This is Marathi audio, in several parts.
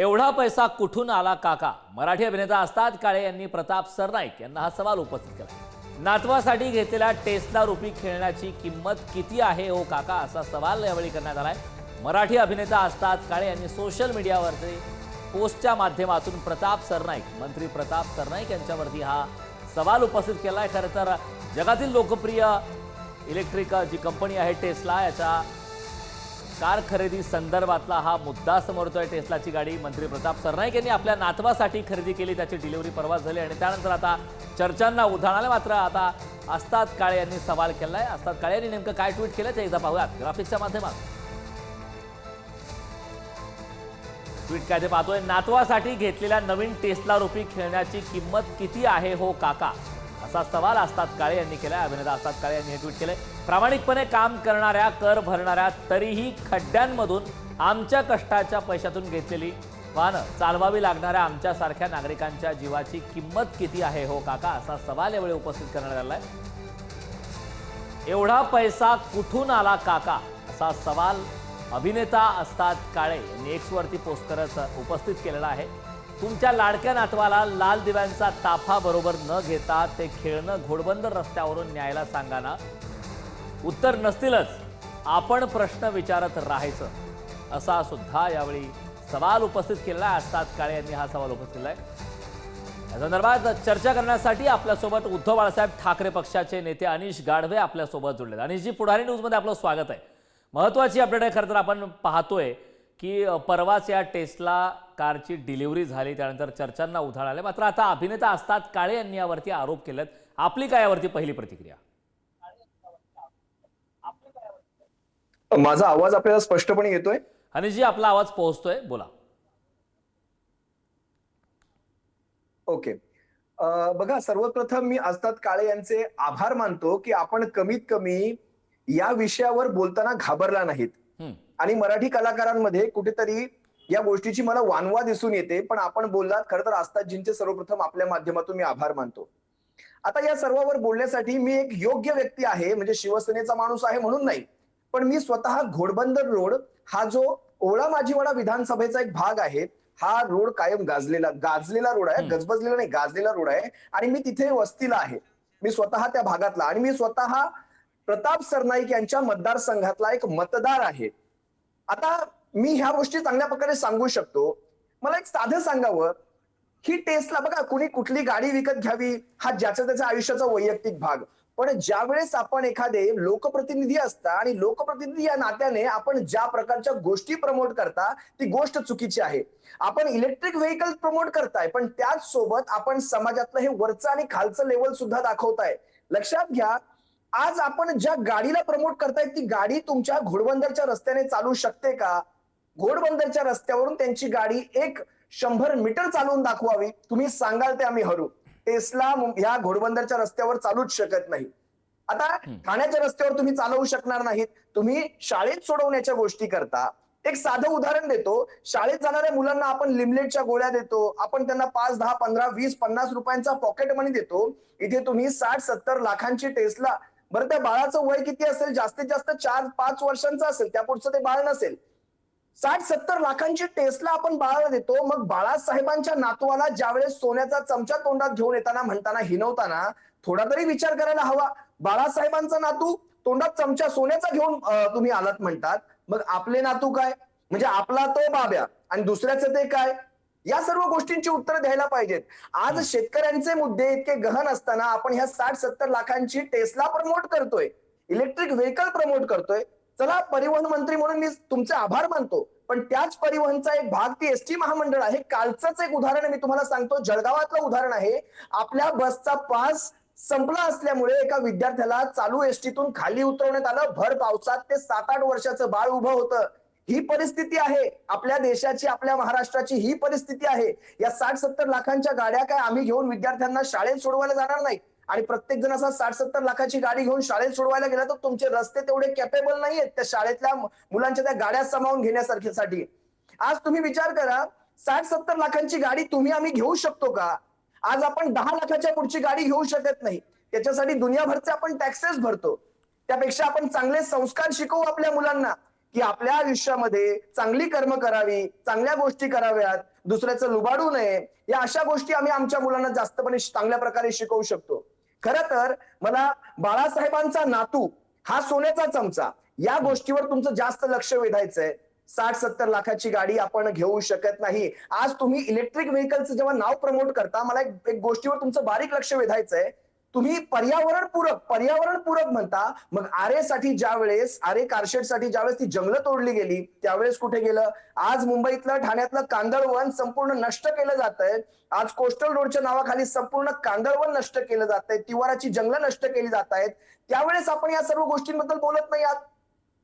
एवढा पैसा कुठून आला काका? मराठी अभिनेता असतात काळे यांनी प्रताप सरनाईक यांना हा सवाल उपस्थित केला. नातवासाठी घेतलेल्या टेस्ला रुपी खेळण्याची किंमत किती आहे हो काका असा सवाल यावेळी करण्यात आलाय. मराठी अभिनेता असतात काळे यांनी सोशल मीडियावरती पोस्टच्या माध्यमातून प्रताप सरनाईक मंत्री प्रताप सरनाईक यांच्यावरती हा सवाल उपस्थित केला आहे खरं तर जगातील लोकप्रिय इलेक्ट्रिक जी कंपनी आहे टेस्ला याच्या कार खरेदी संदर्भातला हा मुद्दा समोर येतोय टेस्लाची गाडी. मंत्री प्रताप सरनाईक यांनी आपल्या नातवासाठी खरेदी केली त्याची डिलिव्हरी परवा झाली आणि त्यानंतर आता चर्चांना उधाण आलं मात्र आता असतात काळे यांनी सवाल केलाय. असतात काळे यांनी नेमकं काय ट्विट केलं ते एकदा पाहूयात. ग्राफिक्सच्या माध्यमात. ट्विट काय ते पाहतोय नातवासाठी घेतलेल्या नवीन टेस्ला रोपी खेळण्याची किंमत किती आहे हो काका? असा सवाल असतात काळे यांनी केला अभिनेता असतात काळे यांनी हे ट्विट केले. प्रामाणिकपणे काम करणाऱ्या कर भरणाऱ्या तरीही खड्ड्यांमधून आमच्या कष्टाच्या पैशातून घेतलेली वाहनं चालवावी लागणाऱ्या आमच्यासारख्या नागरिकांच्या जीवाची किंमत किती आहे हो काका? असा सवाल यावेळी उपस्थित करण्यात आलाय एवढा पैसा कुठून आला काका? असा सवाल अभिनेता असतात काळे यांनी एक्सवरती पोस्ट करत उपस्थित केलेला आहे. तुमच्या लाडक्या नातवाला लाल दिव्यांचा ताफा बरोबर न घेता ते खेळणं घोडबंदर रस्त्यावरून न्यायला सांगा ना उत्तर नसतीलच. आपण प्रश्न विचारत राहायचं. असा सुद्धा यावेळी सवाल उपस्थित केलेला आहे. असतात काळे यांनी हा सवाल उपस्थित केला आहे या संदर्भात चर्चा करण्यासाठी आपल्यासोबत उद्धव बाळासाहेब ठाकरे पक्षाचे नेते अनिश गाढवे आपल्यासोबत जोडले अनिशजी पुढारी न्यूजमध्ये आपलं स्वागत आहे. महत्वाची अपडेट आहे खरं तर आपण पाहतोय. की परवाच या टेस्ला कारची डिलिव्हरी झाली त्यानंतर चर्चांना उधाण आले. मात्र आता अभिनेता असतात काळे यांनी यावरती आरोप केलेत. आपली काय यावरती पहिली प्रतिक्रिया? माझा आवाज आपल्याला स्पष्टपणे येतोय? अनिशजी आपला आवाज पोहोचतोय. बोला. ओके. बघा सर्वप्रथम मी असतात काळे यांचे आभार मानतो की आपण कमीत कमी या विषयावर बोलताना घाबरला नाहीत. आणि मराठी कलाकारांमध्ये कुठेतरी या गोष्टीची मला वानवा दिसून येते. पण आपण बोललात खरं तर आस्तादजींचे सर्वप्रथम आपल्या माध्यमातून मी आभार मानतो. आता या सर्वावर बोलण्यासाठी मी एक योग्य व्यक्ती आहे म्हणजे शिवसेनेचा माणूस आहे म्हणून नाही पण मी स्वतः घोडबंदर रोड हा जो ओळा माझीवाडा विधानसभेचा एक भाग आहे हा रोड कायम गाजलेला गाजलेला रोड आहे. गजबजलेला नाही गाजलेला रोड आहे आणि मी तिथे वस्तीला आहे. मी स्वतः त्या भागातला आणि मी स्वतः प्रताप सरनाईक यांच्या मतदारसंघातला एक मतदार आहे. आता मी ह्या गोष्टी चांगल्या प्रकारे सांगू शकतो. मला एक साधं सांगावं. ही टेस्टला बघा कुणी कुठली गाडी विकत घ्यावी हा ज्याचा त्याच्या आयुष्याचा वैयक्तिक भाग. पण ज्या वेळेस आपण एखादे लोकप्रतिनिधी असता आणि लोकप्रतिनिधी या नात्याने आपण ज्या प्रकारच्या गोष्टी प्रमोट करता ती गोष्ट चुकीची आहे. आपण इलेक्ट्रिक व्हेकल प्रमोट करताय पण त्याच सोबत आपण समाजातलं हे वरचं आणि खालचं लेवल सुद्धा दाखवताय. लक्षात घ्या आज आपण ज्या गाडीला प्रमोट करताय ती गाडी तुमच्या घोडबंदरच्या रस्त्याने चालू शकते का? घोडबंदरच्या रस्त्यावरून त्यांची गाडी एक शंभर मीटर चालवून दाखवावी. तुम्ही सांगाल ते आम्ही हरू. टेस्ला ह्या घोडबंदरच्या रस्त्यावर चालूच शकत नाही. आता ठाण्याच्या रस्त्यावर तुम्ही चालवू शकणार नाहीत. तुम्ही शाळेत सोडवण्याच्या गोष्टी करता. एक साधं उदाहरण देतो. शाळेत जाणाऱ्या मुलांना आपण लिमलेटच्या गोळ्या देतो. आपण त्यांना पाच दहा पंधरा वीस पन्नास रुपयांचा पॉकेट मनी देतो. इथे तुम्ही साठ सत्तर लाखांची टेस्ला बरं त्या बाळाचं वय किती असेल? जास्तीत जास्त चार पाच वर्षांचं असेल. त्या पुढचं ते बाळ नसेल. साठ सत्तर लाखांची टेस्टला आपण बाळाला देतो. मग बाळासाहेबांच्या नातवाला ज्यावेळेस सोन्याचा चमचा तोंडात घेऊन येताना म्हणताना हिनवताना थोडा तरी विचार करायला हवा. बाळासाहेबांचा नातू तोंडात चमचा सोन्याचा घेऊन तुम्ही आलात म्हणतात. मग आपले नातू काय? म्हणजे आपला तो बाब्या. आणि दुसऱ्याचं ते काय? या सर्व गोष्टींची उत्तरं द्यायला पाहिजेत. आज शेतकऱ्यांचे मुद्दे इतके गहन असताना आपण ह्या साठ सत्तर लाखांची टेस्ला प्रमोट करतोय. इलेक्ट्रिक व्हेकल प्रमोट करतोय. चला परिवहन मंत्री म्हणून मी तुमचे आभार मानतो. पण त्याच परिवहनचा एक भाग ती एसटी महामंडळ आहे. कालचंच एक उदाहरण मी तुम्हाला सांगतो. जळगावातलं उदाहरण आहे. आपल्या बसचा पास संपला असल्यामुळे एका विद्यार्थ्याला चालू एसटीतून खाली उतरवण्यात आलं. भर पावसात ते सात आठ वर्षाचं बाळ उभं होतं. ही परिस्थिती आहे. आपल्या देशाची आपल्या महाराष्ट्राची ही परिस्थिती आहे. या साठ सत्तर लाखांच्या गाड्या काय आम्ही घेऊन विद्यार्थ्यांना शाळेत सोडवायला जाणार नाही? आणि प्रत्येक जण असा साठ सत्तर लाखाची गाडी घेऊन शाळेत सोडवायला गेला तर तुमचे रस्ते तेवढे कॅपेबल नाहीयेत त्या शाळेतल्या मुलांच्या त्या गाड्या सामावून घेण्यासारख्यासाठी. आज तुम्ही विचार करा साठ सत्तर लाखांची गाडी तुम्ही आम्ही घेऊ शकतो का? आज आपण दहा लाखाच्या पुढची गाडी घेऊ शकत नाही. त्याच्यासाठी दुनियाभरचे आपण टॅक्सेस भरतो. त्यापेक्षा आपण चांगले संस्कार शिकवू आपल्या मुलांना. की आपल्या आयुष्यामध्ये चांगली कर्म करावी चांगल्या गोष्टी कराव्यात दुसऱ्याचं लुबाडू नये या अशा गोष्टी आम्ही आमच्या मुलांना जास्तपणे चांगल्या प्रकारे शिकवू शकतो. खर तर मला बाळासाहेबांचा नातू हा सोन्याचा चमचा. या गोष्टीवर तुमचं जास्त लक्ष वेधायचंय. साठ सत्तर लाखाची गाडी आपण घेऊ शकत नाही. आज तुम्ही इलेक्ट्रिक व्हेकलचं जेव्हा नाव प्रमोट करता मला एक, एक गोष्टीवर तुमचं बारीक लक्ष वेधायचंय. तुम्ही पर्यावरण पूरक पर्यावरण पूरक म्हणता. मग आरे साठी ज्या वेळेस आरे कारशेडसाठी ज्यावेळेस ती जंगलं तोडली गेली त्यावेळेस कुठे गेलं? आज मुंबईतलं ठाण्यातलं कांदळवन संपूर्ण नष्ट केलं जात आहे आज कोस्टल रोडच्या नावाखाली संपूर्ण कांदळवन नष्ट केलं जात आहे तिवाराची जंगलं नष्ट केली जात आहेत. त्यावेळेस आपण या सर्व गोष्टींबद्दल बोलत नाही आहात.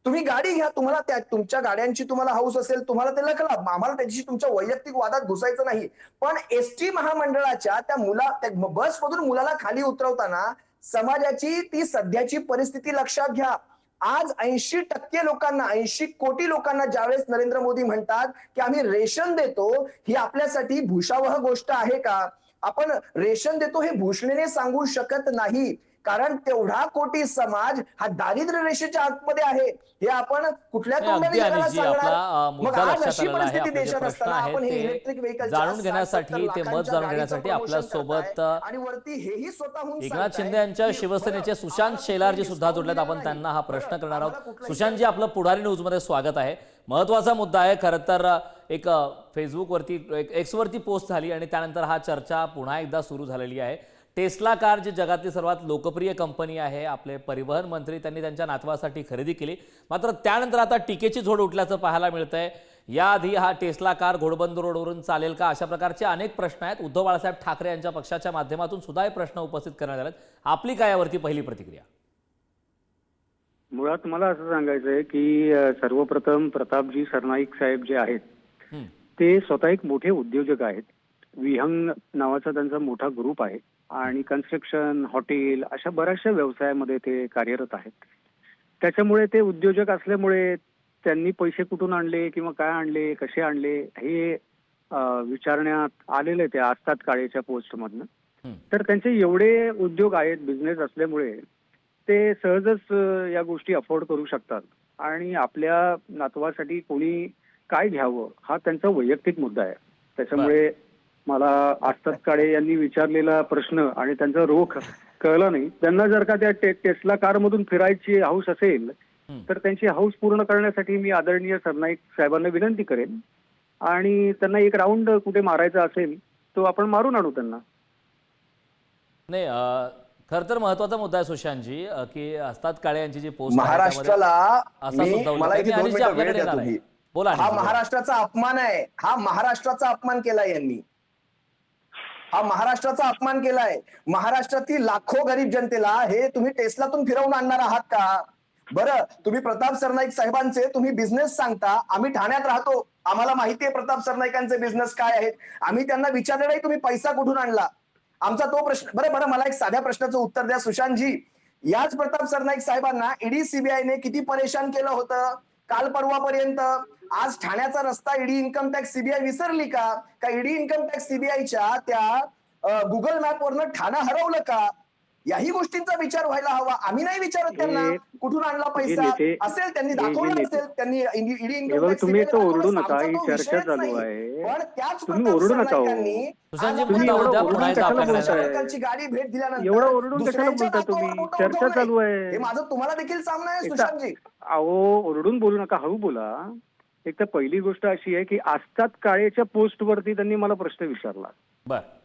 तुम्ही गाडी घ्या तुम्हाला त्या तुमच्या गाड्यांची तुम्हाला हाऊस असेल तुम्हाला ते लखला. आम्हाला त्याच्याशी तुमच्या वैयक्तिक वादात घुसायचं नाही. पण एस टी महामंडळाच्या त्या मुला त्या बसमधून मुलाला खाली उतरवताना समाजाची ती सध्याची परिस्थिती लक्षात घ्या. आज ऐंशी टक्के लोकांना ऐंशी कोटी लोकांना ज्यावेळेस नरेंद्र मोदी म्हणतात की आम्ही रेशन देतो ही आपल्यासाठी भूषावह गोष्ट आहे का? आपण रेशन देतो हे भूषणेने सांगू शकत नाही. कारण तेवढा कोटी समाज हा दारिद्र्य रेषेच्या आतमध्ये आहे. हे आपण कुठल्या मग आज अशी परिस्थिती देशात असताना आपण हे इलेक्ट्रिक जाणून 60-70 घेण्यासाठी ते मत जाणून घेण्यासाठी आपल्यासोबत. आणि वरती हेही स्वतःहून एकनाथ शिंदे यांच्या शिवसेनेचे सुशांत शेलारजी सुद्धा जोडलेत discount आपण त्यांना हा. प्रश्न करणार आहोत. सुशांतजी आपलं पुढारी न्यूजमध्ये स्वागत आहे. महत्त्वाचा मुद्दा आहे खरं तर एक फेसबुकवरती एक एक्सवरती पोस्ट झाली आणि त्यानंतर हा चर्चा पुन्हा एकदा सुरू झालेली आहे. टेस्ला कार जी जगातली सर्वात लोकप्रिय कंपनी आहे आपले परिवहन मंत्री त्यांनी त्यांच्या नातवासाठी खरेदी केली. मात्र त्यानंतर आता टीकेची झोड उठल्याचं पाहायला मिळतंय. याआधी हा टेस्ला कार घोडबंदर रोडवरून चालेल का? अशा प्रकारचे अनेक प्रश्न आहेत. उद्धव बाळासाहेब ठाकरे यांच्या पक्षाच्या माध्यमातून सुद्धा हे प्रश्न उपस्थित करण्यात आले आपली काय यावरती पहिली प्रतिक्रिया? मुळात मला असं सांगायचं आहे की सर्वप्रथम प्रतापजी सरनाईक साहेब जे आहेत. ते स्वतः एक मोठे उद्योजक आहेत. विहंग नावाचा त्यांचा मोठा ग्रुप आहे. आणि कन्स्ट्रक्शन हॉटेल अशा बऱ्याचशा व्यवसायामध्ये ते कार्यरत आहेत. त्याच्यामुळे ते उद्योजक असल्यामुळे त्यांनी पैसे कुठून आणले किंवा काय आणले कसे आणले हे विचारण्यात आलेले ते असतात काळेच्या पोस्टमधनं. तर त्यांचे एवढे उद्योग आहेत बिझनेस असल्यामुळे ते सहजच या गोष्टी अफोर्ड करू शकतात. आणि आपल्या नातवासाठी कोणी काय घ्यावं हा त्यांचा वैयक्तिक मुद्दा आहे. त्याच्यामुळे मला आस्ताद काळे यांनी विचारलेला प्रश्न आणि त्यांचा रोख कळला नाही. त्यांना जर का त्या टे, टेस्ला कार मधून फिरायची हाऊस असेल हं. तर त्यांची हाऊस पूर्ण करण्यासाठी मी आदरणीय सरनाईक साहेबांना विनंती करेन. आणि त्यांना एक राऊंड कुठे मारायचा असेल तो आपण मारून आणू त्यांना. नाही खरं तर महत्त्वाचा मुद्दा आहे सुशांतजी की असतात काळे यांची जी पोस्ट महाराष्ट्राला. बोला हा. महाराष्ट्राचा अपमान आहे. हा महाराष्ट्राचा अपमान केलाय यांनी. हा महाराष्ट्राचा अपमान केलाय. महाराष्ट्रातील लाखो गरीब जनतेला हे तुम्ही टेस्लातून फिरवून आणणार आहात का? बरं तुम्ही प्रताप सरनाईक साहेबांचे तुम्ही बिझनेस सांगता आम्ही ठाण्यात राहतो. आम्हाला माहिती आहे प्रताप सरनाईकांचे बिझनेस काय आहेत. आम्ही त्यांना विचारले नाही तुम्ही पैसा कुठून आणला? आमचा तो प्रश्न बरं बरं मला एक साध्या प्रश्नाचं उत्तर द्या. सुशांतजी याच प्रताप सरनाईक साहेबांना ईडी सीबीआयने किती परेशान केलं होतं? काल परवापर्यंत? आज ठाण्याचा रस्ता ईडी इन्कम टॅक्स सीबीआय विसरली का का ईडी इन्कम टॅक्स सीबीआयच्या त्या गुगल मॅप वरनं ठाणं हरवलं का याही गोष्टींचा विचार व्हायला हवा आम्ही नाही विचारत त्यांना हे- कुठून आणला हे पैसा असेल त्यांनी दाखवलं असेल त्यांनी ईडी इन्कम तुम्ही ओरडू. नका ही तो चर्चा चालू. आहे पण त्याच तुम्ही ओरडू नका हो. गाडी भेट दिल्यानंतर एवढं ओरडून कशाला बोलता तुम्ही? चर्चा. चालू आहे. हे माझं तुम्हाला देखील सामना आहे सुशांतजी अहो ओरडून बोलू नका हळू बोला एक तर पहिली गोष्ट अशी आहे की आस्ताद काळेच्या पोस्टवरती त्यांनी मला प्रश्न विचारला.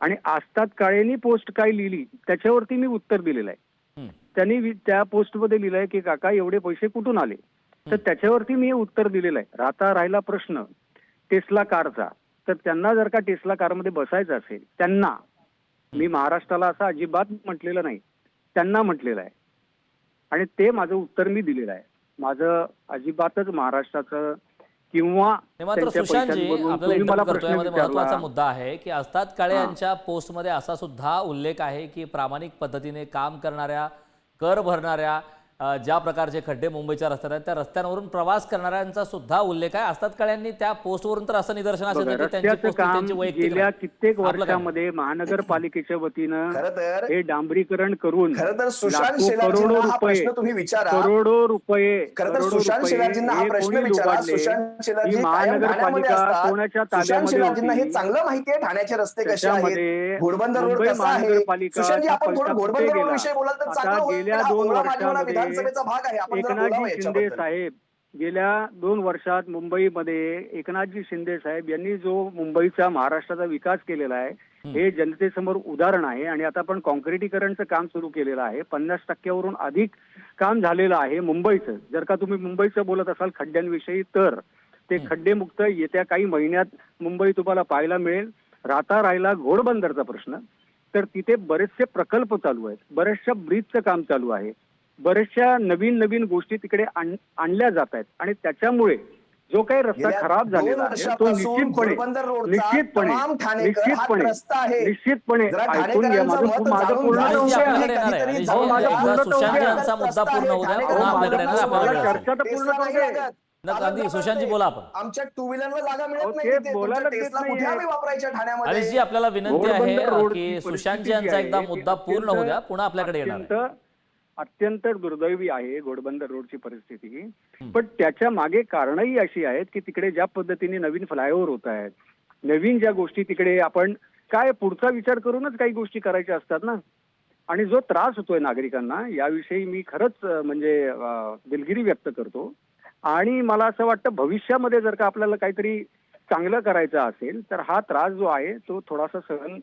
आणि आस्ताद काळेनी पोस्ट काय लिहिली त्याच्यावरती मी उत्तर दिलेलं आहे. हं. त्यांनी त्या पोस्टमध्ये लिहिलंय की काका एवढे पैसे कुठून आले? तर त्याच्यावरती मी उत्तर दिलेलं आहे. राहता राहिला प्रश्न टेस्ला कारचा. तर त्यांना जर का टेस्ला कारमध्ये बसायचं असेल त्यांना मी महाराष्ट्राला असं अजिबात म्हटलेलं नाही त्यांना म्हटलेलं आहे. आणि ते माझं उत्तर मी दिलेलं आहे. माझं अजिबातच महाराष्ट्राचं किंवा मात्र सुशांतजी आपल्याला इंटरव्ह्यू करतोय महत्त्वाचा. मुद्दा आहे की असतात काळे. यांच्या पोस्टमध्ये असा सुद्धा उल्लेख आहे की प्रामाणिक पद्धतीने काम करणाऱ्या कर भरणाऱ्या ज्या प्रकारचे खड्डे मुंबईच्या रस्त्यात आहेत त्या रस्त्यांवरून प्रवास करणाऱ्यांचा सुद्धा उल्लेख आहे असतात काळ्यांनी त्या पोस्टवरून तर असं निदर्शनास बघा, येतं की त्यांची रस्त्याचं पोस्ट काम त्यांची वैयक्तिक गेल्या. कित्येक? वर्षामध्ये महानगरपालिकेच्या वतीनं तर हे डांबरीकरण करून खरं तर सुशांत लाखो शेलारजींना करोडो हा रुपये प्रश्न तुम्ही विचारा. करोडो रुपये खरं तर करोडो सुशांत रुपये शेलारजींना हा हे प्रश्न कोणी विचारा लुबाडले? सुशांत शेलारजी ही कायम ठाण्यामध्ये महानगरपालिका असतात कोणाच्या सुशांत ताब्यामध्ये शेलारजींना हे होती? चांगलं माहिती आहे ठाण्याचे रस्ते कसे आहेत त्याच्यामध्ये घोडबंदर रोड मुंबई कसा आहे महानगरपालिका सुशांतजी आपण थोडं पैसा घोडबंदर कुठे रोड गेला? विषयी बोलाल तर आता चांगलं होईल गेल्या हा दोन वर्षामध्ये विधानसभेचा भाग आहे. आपण एकनाथजी शिंदे साहेब गेल्या दोन वर्षात मुंबईमध्ये एकनाथजी शिंदे साहेब यांनी जो मुंबईचा महाराष्ट्राचा विकास केलेला आहे हे जनतेसमोर उदाहरण आहे आणि आता आपण कॉन्क्रिटीकरणचं काम सुरू केलेलं आहे. पन्नास टक्क्यावरून अधिक काम झालेलं आहे मुंबईचं. जर का तुम्ही मुंबईचं बोलत असाल खड्ड्यांविषयी तर ते खड्डेमुक्त येत्या काही महिन्यात मुंबई तुम्हाला पाहायला मिळेल. राहता राहिला घोडबंदरचा प्रश्न. तर तिथे बरेचसे प्रकल्प चालू आहेत. बऱ्याचशा ब्रिजचं काम चालू आहे. बऱ्याचशा नवीन नवीन गोष्टी तिकडे आण- आणल्या जात आहेत. आणि त्याच्यामुळे जो काही रस्ता खराब झालेला आहे तो निश्चितपणे निश्चितपणे हा निश्चितपणे. निश्चितपणे ऐकून घ्या. माझं मत माझं पूर्ण आहे. चर्चा तर पूर्ण सुशांतजी. बोला आपण. आमच्या टू व्हीलरला जागा मिळत नाही आपल्याला विनंती आहे की सुशांतजी जी यांचा एकदा मुद्दा पूर्ण होऊ द्या. पुन्हा आपल्याकडे येणार अत्यंत दुर्दैवी आहे घोडबंदर रोडची परिस्थिती. पण त्याच्यामागे कारणही अशी आहेत की तिकडे ज्या पद्धतीने नवीन फ्लायओव्हर होत आहेत नवीन ज्या गोष्टी तिकडे आपण काय पुढचा विचार करूनच काही गोष्टी करायच्या असतात ना? आणि जो त्रास होतोय नागरिकांना याविषयी मी खरंच म्हणजे दिलगिरी व्यक्त करतो. आणि मला असं वाटतं भविष्यामध्ये जर का आपल्याला काहीतरी चांगलं करायचं असेल तर हा त्रास जो आहे तो थोडासा सहन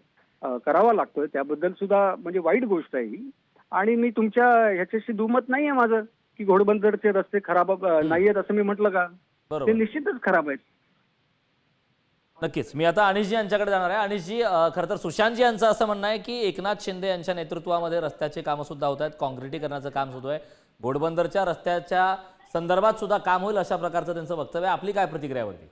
करावा लागतोय. त्याबद्दल सुद्धा म्हणजे वाईट गोष्ट आहे ही. आणि मी तुमच्या ह्याच्याशी दुमत नाहीये माझं की घोडबंदरचे रस्ते खराब नाहीयेत असं मी म्हटलं का? ते बरोबर निश्चितच खराब आहेत. नक्कीच. मी आता अनिशजी यांच्याकडे जाणार आहे. अनिशजी अ, खरं तर सुशांतजी यांचं असं म्हणणं आहे की एकनाथ शिंदे यांच्या नेतृत्वामध्ये रस्त्याचे कामं सुद्धा होत आहेत. कॉन्क्रिटीकरणाचं काम सुरू आहे. घोडबंदरच्या रस्त्याच्या संदर्भात सुद्धा काम होईल अशा प्रकारचं त्यांचं वक्तव्य आहे. आपली काय प्रतिक्रिया यावरती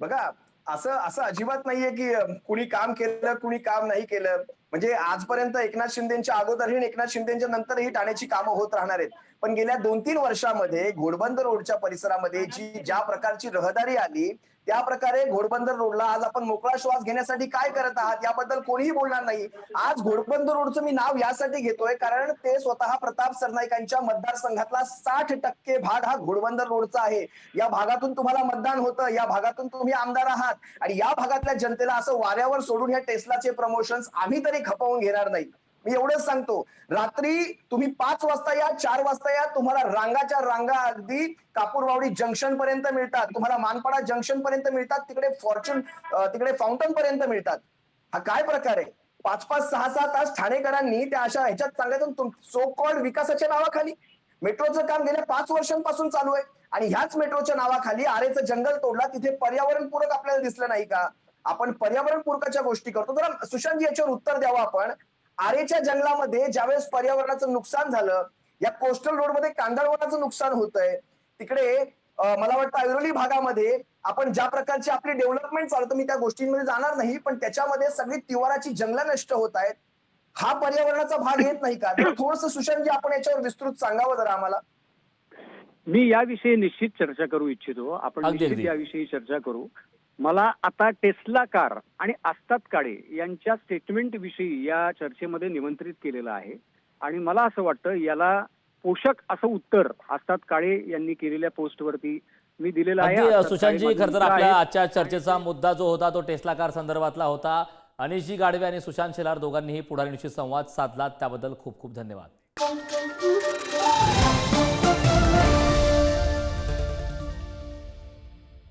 बघा असं असं अजिबात नाहीये की कुणी काम केलं कुणी काम नाही केलं. म्हणजे आजपर्यंत एकनाथ शिंदेच्या अगोदरही एकनाथ शिंदेच्या नंतरही ठाण्याची कामं होत राहणार आहेत. पण गेल्या दोन तीन वर्षामध्ये घोडबंदर रोडच्या परिसरामध्ये जी ज्या प्रकारची रहदारी आली त्या प्रकारे घोडबंदर रोडला आज आपण मोकळा श्वास घेण्यासाठी काय करत आहात याबद्दल कोणीही बोलणार नाही. आज घोडबंदर रोडचं मी नाव यासाठी घेतोय कारण ते स्वतः प्रताप सरनाईकांच्या मतदारसंघातला साठ टक्के भाग हा घोडबंदर रोडचा आहे. या भागातून तुम्हाला मतदान होतं या भागातून तुम्ही आमदार आहात. आणि या भागातल्या जनतेला असं वाऱ्यावर सोडून या टेस्लाचे प्रमोशन्स आम्ही तरी खपवून घेणार नाही. मी एवढंच सांगतो. रात्री तुम्ही पाच वाजता या चार वाजता या तुम्हाला रांगाच्या रांगा अगदी कापूरवावडी जंक्शन पर्यंत मिळतात. तुम्हाला मानपाडा जंक्शन पर्यंत मिळतात तिकडे फॉर्च्यून तिकडे फाउंटन पर्यंत मिळतात. हा काय प्रकार आहे? पाच पाच सहा सहा तास ठाणेकरांनी त्या अशा ह्याच्यात सांगायचं सो कॉल्ड विकासाच्या नावाखाली. मेट्रोचं काम गेल्या पाच वर्षांपासून चालू आहे. आणि ह्याच मेट्रोच्या नावाखाली आरेचं जंगल तोडला तिथे पर्यावरणपूरक आपल्याला दिसलं नाही का? आपण पर्यावरणपूरकाच्या गोष्टी करतो. तर सुशांतजी याच्यावर उत्तर द्यावं आपण. आरेच्या जंगलामध्ये ज्यावेळेस पर्यावरणाचं नुकसान झालं या कोस्टल रोडमध्ये कांदळवनाचं नुकसान होतंय तिकडे अं, मला वाटतं ऐरोली भागामध्ये आपण ज्या प्रकारची आपली डेव्हलपमेंट चालतं मी त्या गोष्टींमध्ये जाणार नाही पण त्याच्यामध्ये सगळी तिवाराची जंगलं नष्ट होत आहेत. हा पर्यावरणाचा भाग येत नाही का? थोडस सुशांतजी आपण याच्यावर विस्तृत सांगावं जरा आम्हाला. मी याविषयी निश्चित चर्चा करू इच्छितो. आपण निश्चित. याविषयी चर्चा करू. मला आता टेस्ला कार आणि आस्ताद काळे यांच्या स्टेटमेंट विषयी या चर्चेमध्ये निमंत्रित केलेलं आहे. आणि मला असं वाटतं याला पोषक असं उत्तर आस्ताद काळे यांनी केलेल्या पोस्टवरती मी दिलेलं आहे. सुशांतजी खरं तर आपल्या आजच्या चर्चेचा मुद्दा जो होता तो टेस्ला कार संदर्भातला होता. अनिशजी गाडवे आणि सुशांत शेलार दोघांनीही पुढारीशी संवाद साधला. त्याबद्दल खूप खूप धन्यवाद.